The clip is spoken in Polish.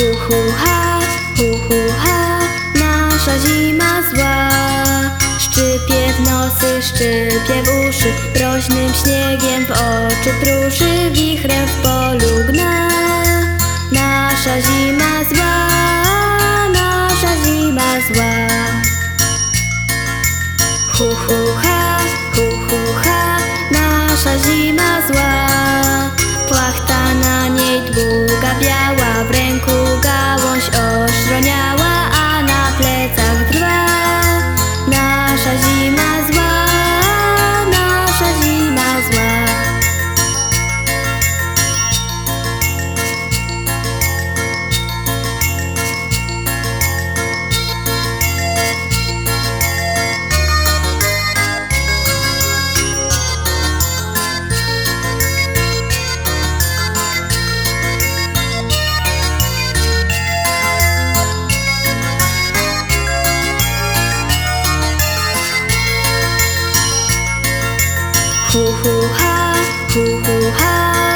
Hu hu ha, hu hu ha, nasza zima zła. Szczypie w nosy, szczypie w uszy, groźnym śniegiem w oczy pruszy, wichrem w polu gna. Nasza zima zła, nasza zima zła. Hu hu ha, Hu hu ha, hu hu ha,